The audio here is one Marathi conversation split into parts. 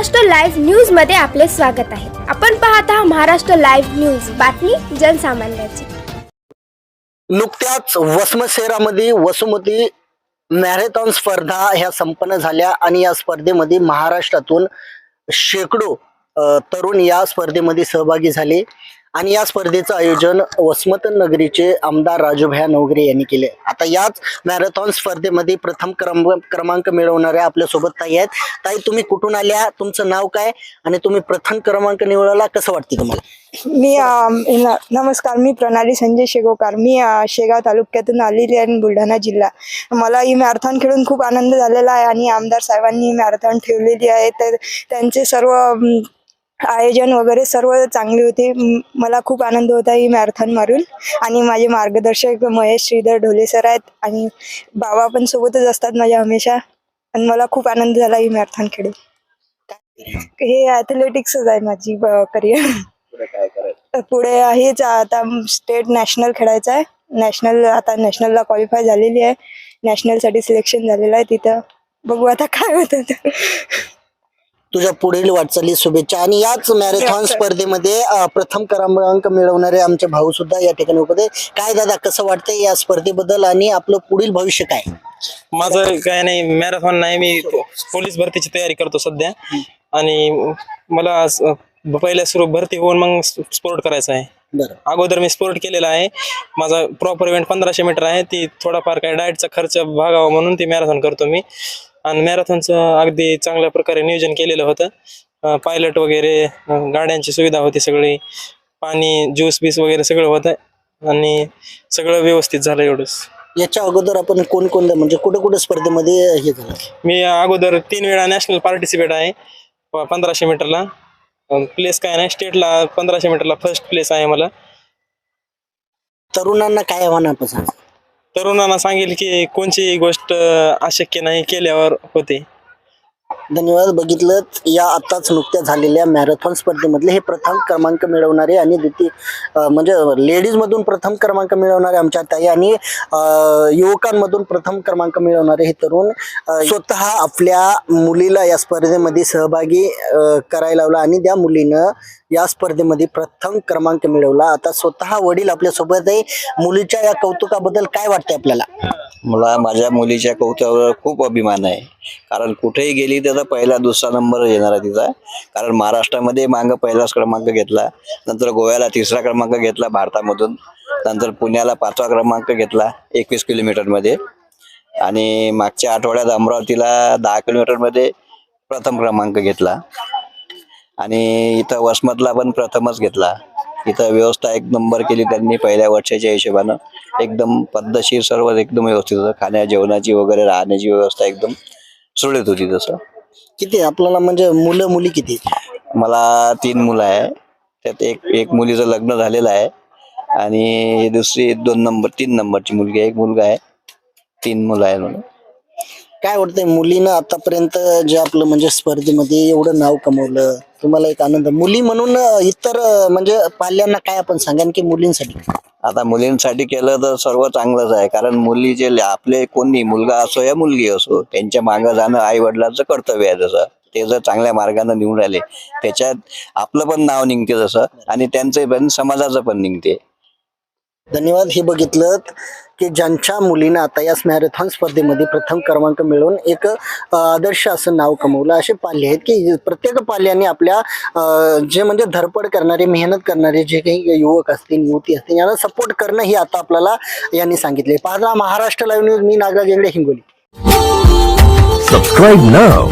महाराष्ट्र लाईव्ह न्यूजमध्ये आपले स्वागत आहे. आपण पाहत आहात महाराष्ट्र लाईव्ह न्यूज. बातमी जनसामान्याची. नुकत्याच वसमत शहरामध्ये वसुमती मॅरेथॉन स्पर्धा ह्या संपन्न झाल्या आणि या स्पर्धेमध्ये महाराष्ट्रातून शेकडो तरुण या स्पर्धेमध्ये सहभागी झाले. आणि या स्पर्धेचं आयोजन वसमत नगरीचे आमदार राजूभया नवगरे यांनी केले. आता याच मॅरेथॉन स्पर्धेमध्ये प्रथम क्रम क्रमांक मिळवणाऱ्या आपल्यासोबत ताई आहेत. ताई तुम्ही कुठून आल्या? तुमचं नाव काय? आणि तुम्ही प्रथम क्रमांक निवडला कसं वाटते तुम्हाला? मी न- नमस्कार मी प्रणाली संजय शेगोकार. मी शेगाव तालुक्यातून आलेली आहे आणि बुलढाणा जिल्हा. मला ही मॅरेथॉन खेळून खूप आनंद झालेला आहे आणि आमदार साहेबांनी मॅरेथॉन ठेवलेली आहे. तर त्यांचे सर्व आयोजन वगैरे सर्व चांगले होते. मला खूप आनंद होता ही मॅरेथॉन मारून. आणि माझे मार्गदर्शक महेश श्रीधर ढोले सर आहेत आणि बाबा पण सोबतच असतात माझ्या हमेशा. आणि मला खूप आनंद झाला ही मॅरेथॉन खेळून. हे ॲथलेटिक्सच आहे माझी करिअर पुढे हेच आता स्टेट नॅशनल खेळायचं आहे. नॅशनल आता नॅशनलला क्वालिफाय झालेली आहे. नॅशनलसाठी सिलेक्शन झालेलं आहे तिथं. बघू आता काय होतं. तुझ्या पुढील वाटचाली शुभेच्छा. आणि याच मॅरेथॉन स्पर्धेमध्ये प्रथम क्रमांक मिळवणारे आमचे भाऊ सुद्धा या ठिकाणी उपस्थित आहेत. काय दादा कसं वाटतंय या स्पर्धेबद्दल आणि आपलं पुढील भविष्य काय? माझं काय नाही मॅरेथॉन नाही मी पोलीस भरतीची तयारी करतो सध्या. आणि मला पहिल्या सुरू भरती होऊन मग स्पोर्ट करायचा आहे. बरं. अगोदर मी स्पोर्ट केलेला आहे. माझा प्रॉपर इव्हेंट पंधराशे मीटर आहे. ती थोडाफार काय डाएटचा खर्च भागावा म्हणून ती मॅरेथॉन करतो मी. आणि मॅरेथॉनचं अगदी चांगल्या प्रकारे नियोजन केलेलं होतं. पायलट वगैरे गाड्यांची सुविधा होती सगळी. पाणी ज्यूस बीस वगैरे सगळं होतं आणि सगळं व्यवस्थित झालं एवढंच. याच्या अगोदर आपण कोणकोणत्या म्हणजे कुठे कुठे स्पर्धेमध्ये हे झालं? मी अगोदर तीन वेळा नॅशनल पार्टिसिपेट आहे पंधराशे मीटरला प्लेस काय नाही स्टेटला पंधराशे मीटरला फर्स्ट प्लेस आहे मला. तरुणांना काय आव्हान आपण सांग? तरुणांना सांगेल की कोणतीही गोष्ट अशक्य नाही केल्यावर होते. धन्यवाद. बघितलं या आत्ताच नुकत्या झालेल्या मॅरेथॉन स्पर्धेमधले हे प्रथम क्रमांक मिळवणारे आणि द्वितीय म्हणजे लेडीजमधून प्रथम क्रमांक मिळवणारे आमच्या ताई आणि युवकांमधून प्रथम क्रमांक मिळवणारे हे तरुण स्वतः आपल्या मुलीला या स्पर्धेमध्ये सहभागी करायला लावला आणि त्या मुलीनं या स्पर्धेमध्ये प्रथम क्रमांक मिळवला. आता स्वतः वडील आपल्यासोबत आहे. मुलीच्या या कौतुकाबद्दल काय वाटते आपल्याला? मला माझ्या मुलीच्या कौतुकावर खूप अभिमान आहे. कारण कुठेही गेली त्याचा पहिला दुसरा नंबर येणार आहे तिचा. कारण महाराष्ट्रामध्ये मागं पहिलाच क्रमांक घेतला नंतर गोव्याला तिसरा क्रमांक घेतला भारतामधून नंतर पुण्याला पाचवा क्रमांक घेतला एकवीस किलोमीटरमध्ये. आणि मागच्या आठवड्यात अमरावतीला दहा किलोमीटरमध्ये प्रथम क्रमांक घेतला. आणि इथं वसमतला पण प्रथमच घेतला. इथं व्यवस्था एक नंबर केली त्यांनी पहिल्या वर्षाच्या हिशोबानं. एकदम पद्धतशीर सर्व एकदम व्यवस्थित होतं. खाण्या जेवणाची वगैरे राहण्याची व्यवस्था एकदम सुरळीत होती तसं. किती? आपल्याला म्हणजे मुलं मुली किती? मला तीन मुलं आहे. त्यात एक एक मुलीचं लग्न झालेलं आहे. आणि दुसरी दोन नंबर तीन नंबरची मुलगी एक मुलगा आहे. तीन मुलं आहे म्हणून. काय वाटतंय मुलीनं आतापर्यंत जे आपलं म्हणजे स्पर्धेमध्ये एवढं नाव कमवलं तुम्हाला एक आनंद. मुली म्हणून इतर म्हणजे पाल्यांना काय आपण सांगाल की मुलींसाठी? आता मुलींसाठी केलं तर सर्व चांगलंच आहे. कारण मुली जे आपले कोणी मुलगा असो या मुलगी असो त्यांच्या मागं जाणं आई वडिलांचं कर्तव्य आहे तसं ते जर चांगल्या मार्गाने निवडून राहिले त्याच्यात आपलं पण नाव निघते तसं आणि त्यांचं पण समाजाचं पण निघते. धन्यवाद. हे बघितलं. की ज्यांच्या मुलीनं आता या मॅरेथॉन स्पर्धेमध्ये प्रथम क्रमांक मिळवून एक आदर्श असं नाव कमवलं असे पाल्य आहेत की प्रत्येक पाल्याने आपल्या जे म्हणजे धडपड करणारे मेहनत करणारे जे काही युवक असतील युवती असतील यांना सपोर्ट करणं ही आता आपल्याला यांनी सांगितले पाहता Maharashtra live news me Nagraj Yengade Hingoli. Subscribe now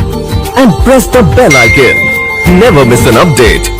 and press the bell icon never miss an update